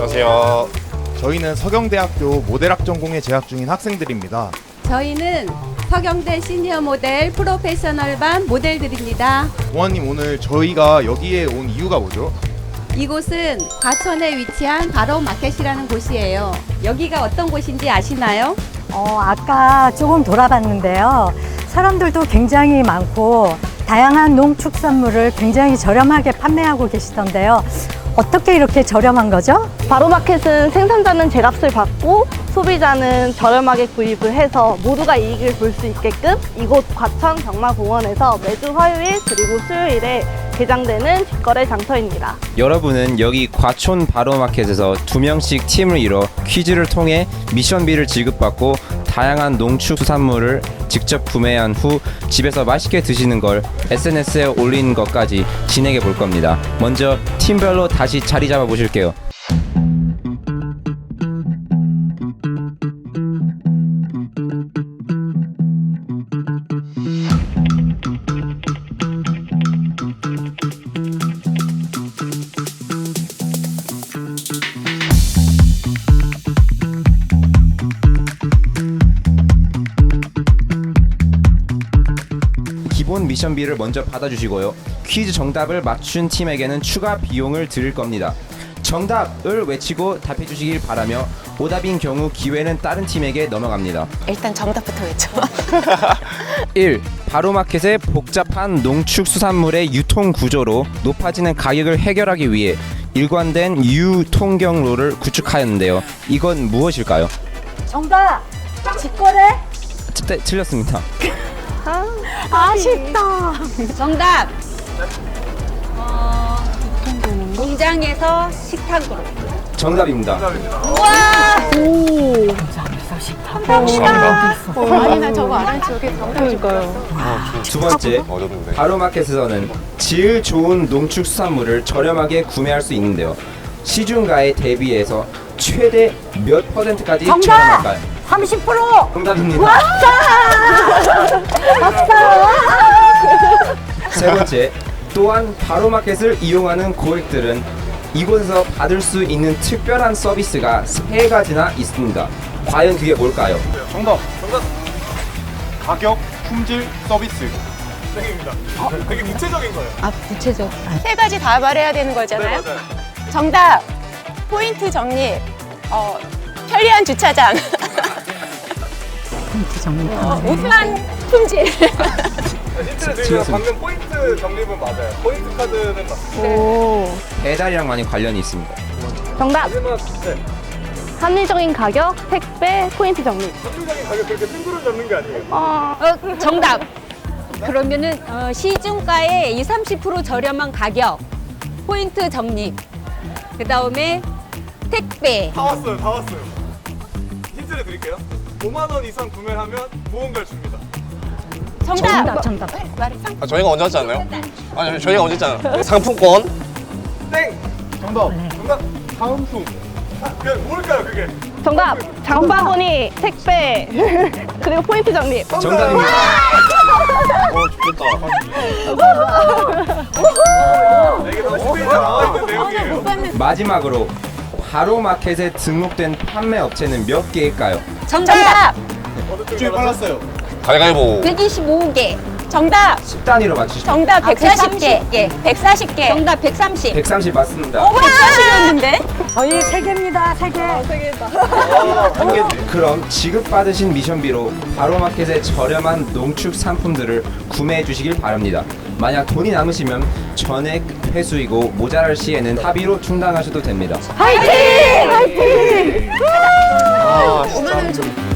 안녕하세요. 저희는 서경대학교 모델학 전공에 재학 중인 학생들입니다. 저희는 서경대 시니어 모델 프로페셔널 반 모델들입니다. 보아님 오늘 저희가 여기에 온 이유가 뭐죠? 이곳은 과천에 위치한 바로 마켓이라는 곳이에요. 여기가 어떤 곳인지 아시나요? 어, 아까 조금 돌아봤는데요. 사람들도 굉장히 많고 다양한 농축산물을 굉장히 저렴하게 판매하고 계시던데요. 어떻게 이렇게 저렴한 거죠? 바로마켓은 생산자는 제값을 받고 소비자는 저렴하게 구입을 해서 모두가 이익을 볼 수 있게끔 이곳 과천 경마공원에서 매주 화요일 그리고 수요일에 개장되는 직거래 장터입니다. 여러분은 여기 과촌 바로마켓에서 두 명씩 팀을 이뤄 퀴즈를 통해 미션비를 지급받고 다양한 농축수산물을 직접 구매한 후 집에서 맛있게 드시는 걸 SNS에 올리는 것까지 진행해 볼 겁니다. 먼저 팀별로 다시 자리 잡아 보실게요. 미션비를 먼저 받아주시고요. 퀴즈 정답을 맞춘 팀에게는 추가 비용을 드릴 겁니다. 정답을 외치고 답해 주시길 바라며 오답인 경우 기회는 다른 팀에게 넘어갑니다. 일단 정답부터 외쳐. 1. 바로마켓의 복잡한 농축수산물의 유통 구조로 높아지는 가격을 해결하기 위해 일관된 유통경로를 구축하였는데요. 이건 무엇일까요? 정답! 직거래? 네, 틀렸습니다. 아쉽다. 정답! 어, 공장에서 식탁으로. 정답입니다. 아니 나 저거 알아야지. 여기 두 번째, 어렵는데. 바로마켓에서는 질 좋은 농축수산물을 저렴하게 구매할 수 있는데요. 시중가에 대비해서 최대 몇 퍼센트까지 정답! 저렴할까요? 30%! 정답입니다. 번째, 또한 바로마켓을 이용하는 고객들은 이곳에서 받을 수 있는 특별한 서비스가 세 가지나 있습니다. 과연 그게 뭘까요? 정답. 정답. 가격, 품질, 서비스. 땡입니다. 되게 구체적인 거예요. 아, 구체적. 세 가지 다 말해야 되는 거잖아요. 정답. 포인트 정립. 어, 편리한 주차장. 포인트 정리. 어, 우수한 품질. 힌트를 드리면 틀렸습니다. 방금 포인트 적립은 맞아요. 포인트 카드는 맞습니다. 오. 배달이랑 많이 관련이 있습니다. 정답. 하지만 네. 합리적인 가격, 택배, 포인트 적립. 합리적인 가격 그렇게 뜬구름 잡는 게 아니에요. 어, 어, 정답! 그러면은 어, 시중가의 20, 30% 저렴한 가격, 포인트 적립, 그 다음에 택배. 다 왔어요. 다 왔어요. 힌트를 드릴게요. 5만 원 이상 구매를 하면 무언가를 줍니다. 정답. 정답, 정답. 말해. 상 아, 저희가 하지 않나요? 아니, 저희가 먼저 했잖아요. 상품권. 땡. 정답. 정답. 다음 품. 아, 그게 뭘까요, 그게? 정답. 장바구니, 택배, 그리고 포인트 적립. 정답입니다. 어, 좋겠다. 나와 있는 내용이에요. 마지막으로 바로마켓에 등록된 판매 업체는 몇 개일까요? 정답! 좀 빨랐어요. 가위가위보. 125개. 정답. 10단위로 맞추시면 정답 아, 140개. 예, 140개. 정답 130. 130 맞습니다. 140이었는데. 저희 세 개입니다, 세 개. 그럼 지급받으신 미션비로 바로마켓의 저렴한 농축 상품들을 구매해 주시길 바랍니다. 만약 돈이 남으시면 전액 회수이고 모자랄 시에는 합의로 충당하셔도 됩니다. 아, 진짜. 어,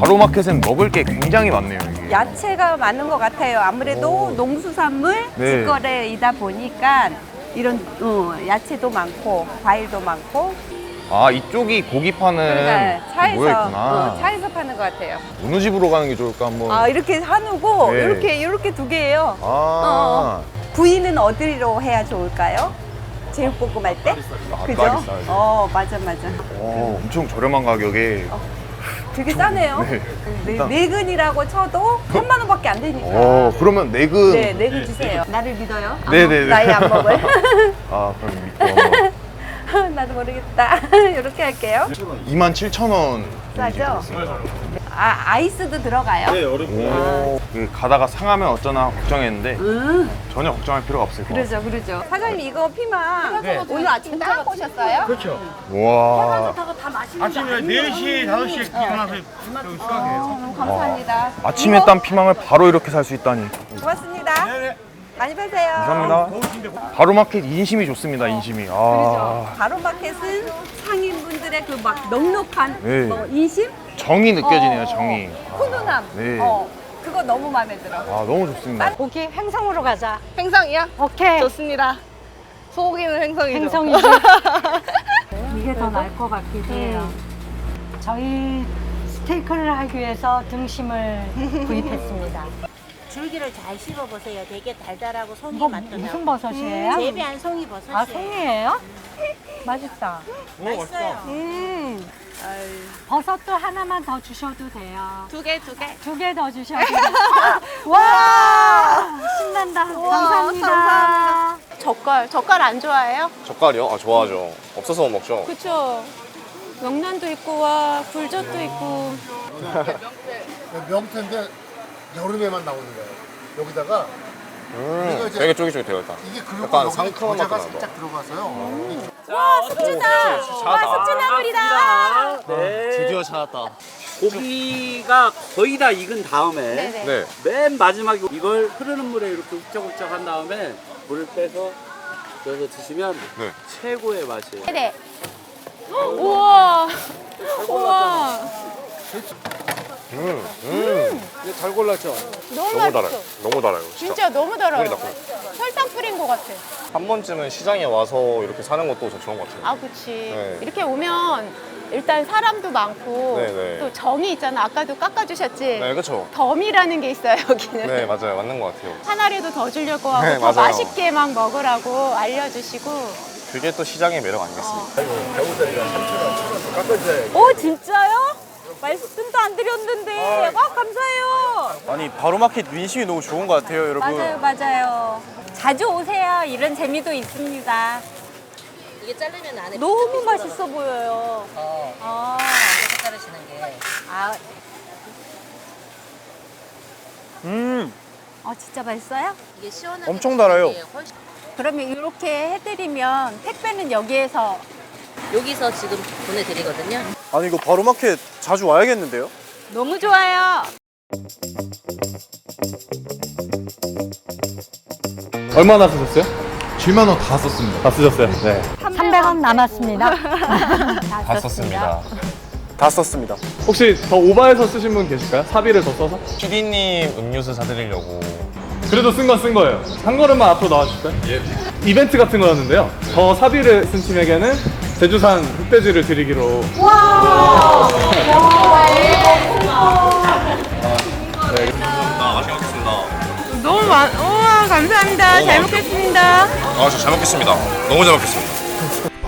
바로마켓엔 먹을 게 굉장히 많네요. 이게. 야채가 많은 것 같아요. 아무래도 농수산물 네. 직거래이다 보니까 이런 어, 야채도 많고 과일도 많고 아 이쪽이 고기 파는 그러니까 차에서 모여 있구나. 어, 차에서 파는 것 같아요. 어느 집으로 가는 게 좋을까 한번. 아 이렇게 한우고 네. 이렇게 이렇게 두 개예요. 아. 어. 부위는 어디로 해야 좋을까요? 제육볶음 할 때? 아, 그죠? 다리살. 어 맞아 맞아. 어, 엄청 저렴한 가격에 되게 싸네요. 네. 네, 일단- 내근이라고 쳐도 3만 원밖에 안 되니까. 어, 그러면 내근. 네, 내근 주세요. 나를 믿어요? 안 네네네. 먹- 나이 안 먹을. 아, 그럼 믿고 한번. 나도 모르겠다. 이렇게 할게요. 27,000원. 싸죠? 아, 아이스도 들어가요? 네, 오, 그 가다가 상하면 어쩌나 걱정했는데 음, 전혀 걱정할 필요가 없을 것 같아요. 그러죠, 그러죠. 사장님 이거 피망 오늘 아침 따 오셨어요? 와, 아침에 4시, 5시에 일어나서 여기 수학해요. 어, 감사합니다. 아침에 이거 딴 피망을 바로 이렇게 살 수 있다니. 고맙습니다. 많이 파세요. 감사합니다. 바로마켓 인심이 좋습니다, 인심이. 그렇죠. 아, 바로마켓은 상인분들의 그 막 넉넉한 네. 뭐 인심, 정이 느껴지네요, 어, 정이. 훈훈함. 네. 어, 그거 너무 마음에 들어. 아, 너무 좋습니다. 고기 횡성으로 가자. 횡성이요? 오케이. 좋습니다. 소고기는 횡성이죠. 횡성이지. 이게 더 나을 것 같기도 해요. 저희 스테이크를 하기 위해서 등심을 구입했습니다. 줄기를 잘 씹어보세요. 되게 달달하고 송이 맛도 무슨 나고. 버섯이에요? 재배한 송이 버섯이에요. 아, 송이에요? 맛있다. 맛있어요. 음. 버섯도 하나만 더 주셔도 돼요. 두 개, 두 개. 두 개 더 주셔도 돼요. 와! 신난다. 감사합니다. 감사합니다. 젓갈, 젓갈 안 좋아해요? 젓갈이요? 아 좋아하죠. 없어서 못 먹죠. 그쵸. 명란도 있고 와 굴젓도 있고 명태인데 여름에만 나오는 거예요. 여기다가 음, 이제- 되게 쫄깃쫄깃해요 일단. 이게 그리고 약간 여기 상큼한 맛도 겨자가 나고. 살짝 들어가서요. 숙주다. 와 숙주나물이다. 드디어 찾았다. 고기가 거의 다 익은 다음에 네네. 네. 맨 마지막에 이걸 흐르는 물에 이렇게 욱적욱적 한 다음에 물을 빼서 넣어서 드시면 네. 최고의 맛이에요. 네네. 우와. 우와. 음, 음. 잘 골랐죠? 너무, 너무 달아요. 너무 달아요. 진짜. 진짜 너무 달아요. 꿀. 설탕 뿌린 것 같아. 한 번쯤은 시장에 와서 이렇게 사는 것도 저 좋은 것 같아요. 아, 그치. 네. 이렇게 오면 일단 사람도 많고 네네. 또 정이 있잖아. 아까도 깎아주셨지. 네, 그렇죠. 덤이라는 게 있어요 여기는. 네, 맞아요. 맞는 것 같아요. 하나라도 더 주려고 하고 네, 더 맞아요. 맛있게 막 먹으라고 알려주시고. 그게 또 시장의 매력 아니겠습니까? 오, 진짜요? 말씀도 안 드렸는데. 와, 감사해요. 아니 바로마켓 민심이 너무 좋은 것 같아요, 여러분. 맞아요, 맞아요. 자주 오세요. 이런 재미도 있습니다. 이게 자르면 안에 너무 맛있어 보여요. 어, 아, 이렇게 자르시는 게. 아, 음, 어, 진짜 맛있어요? 이게 시원하게 엄청 달아요. 게 훨씬- 그러면 이렇게 해드리면 택배는 여기에서 여기서 지금 보내드리거든요. 아니 이거 바로마켓 자주 와야겠는데요? 너무 좋아요. 얼마나 쓰셨어요? 7만 원 다 썼습니다. 다 쓰셨어요. 네. 300원 남았습니다. 다 썼습니다. 다 썼습니다. 혹시 더 오바해서 쓰신 분 계실까요? 사비를 더 써서? PD님 음료수 사드리려고. 그래도 쓴 건 쓴 거예요. 한 걸음만 앞으로 나와주실까요? 예. 이벤트 같은 거였는데요. 더 사비를 쓴 팀에게는 제주산 흑돼지를 드리기로. 아, 맛있게 먹겠습니다. 너무 많. 우와 감사합니다. 잘 먹겠습니다. 아, 저 잘 먹겠습니다. 너무 잘 먹겠습니다.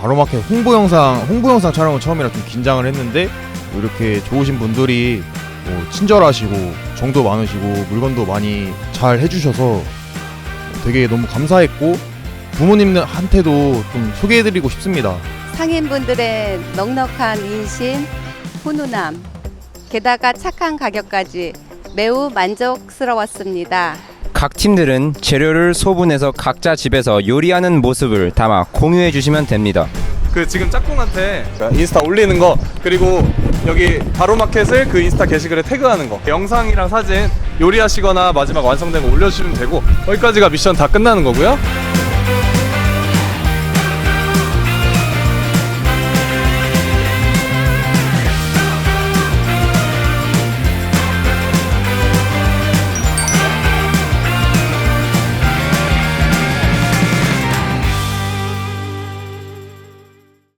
바로마켓 홍보 영상, 홍보 영상 촬영은 처음이라 좀 긴장을 했는데 이렇게 좋으신 분들이 뭐 친절하시고 정도 많으시고 물건도 많이 잘 해주셔서 되게 너무 감사했고 부모님한테도 좀 소개해드리고 싶습니다. 상인분들의 넉넉한 인심, 훈훈함, 게다가 착한 가격까지 매우 만족스러웠습니다. 각 팀들은 재료를 소분해서 각자 집에서 요리하는 모습을 담아 공유해 주시면 됩니다. 그 지금 짝꿍한테 인스타 올리는 거 그리고 여기 바로마켓을 그 인스타 게시글에 태그하는 거 영상이랑 사진 요리하시거나 마지막 완성된 거 올려주시면 되고 거기까지가 미션 다 끝나는 거고요